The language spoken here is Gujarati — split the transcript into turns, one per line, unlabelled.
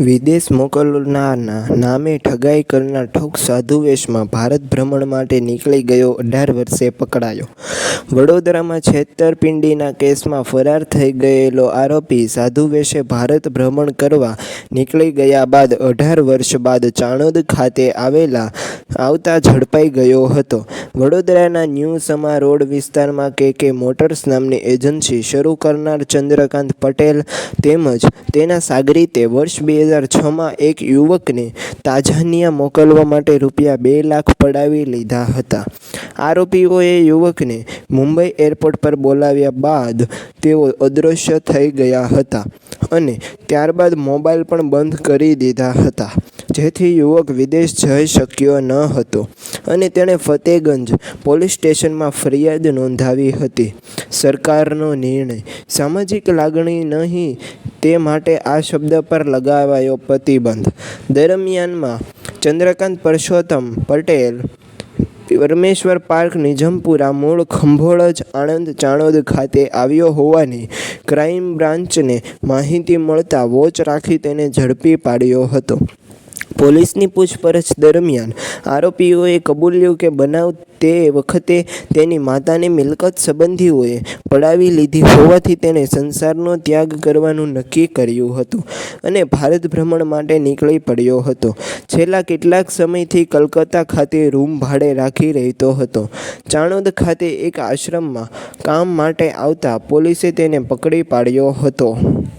વિદેશ મોકલનારના નામે ઠગાઈ કરનાર ઠગ સાધુ વેશમાં ભારત ભ્રમણ માટે નીકળી ગયો, અઢાર વર્ષે પકડાયો. વડોદરામાં છેતરપિંડીના કેસમાં ફરાર થઈ ગયેલો આરોપી સાધુ વેશે ભારત ભ્રમણ કરવા નીકળી ગયા બાદ અઢાર વર્ષ બાદ ચાણોદ ખાતે આવેલા, આવતા ઝડપાઈ ગયો હતો. વડોદરાના ન્યૂ સમા રોડ વિસ્તારમાં કે કે મોટર્સ નામની એજન્સી શરૂ કરનાર ચંદ્રકાંત પટેલ તેમજ તેના સાગરીતે વર્ષ બે હજાર છમાં એક યુવકને તાજાનિયા મોકલવા માટે રૂપિયા બે લાખ પડાવી લીધા હતા. આરોપીઓએ યુવકને મુંબઈ એરપોર્ટ પર બોલાવ્યા બાદ તેઓ અદૃશ્ય થઈ ગયા હતા અને ત્યારબાદ મોબાઈલ પણ બંધ કરી દીધા હતા, જેથી યુવક વિદેશ જઈ શક્યો ન હતો અને તેણે ફતેગંજ પોલીસ સ્ટેશનમાં ફરિયાદ નોંધાવી હતી. સરકારનો નિર્ણય સામાજિક લાગણી નહીં તે માટે આ શબ્દ પર લગાવાયો પ્રતિબંધ. દરમિયાનમાં ચંદ્રકાંત પરસોત્તમ પટેલ, પરમેશ્વર પાર્ક નિજમપુરા મૂળ ખંભોળજ આણંદ, ચાણોદ ખાતે આવ્યો હોવાની ક્રાઇમ બ્રાન્ચને માહિતી મળતા વોચ રાખી તેને ઝડપી પાડ્યો હતો. પોલીસની પૂછપરછ દરમિયાન આરોપીઓએ કબૂલ્યું કે બનાવ તે વખતે તેની માતાની મિલકત સંબંધીઓએ પડાવી લીધી હોવાથી તેણે સંસારનો ત્યાગ કરવાનું નક્કી કર્યું હતું અને ભારત ભ્રમણ માટે નીકળી પડ્યો હતો. છેલ્લા કેટલાક સમયથી કલકત્તા ખાતે રૂમ ભાડે રાખી રહેતો હતો. ચાણોદ ખાતે એક આશ્રમમાં કામ માટે આવતા પોલીસે તેને પકડી પાડ્યો હતો.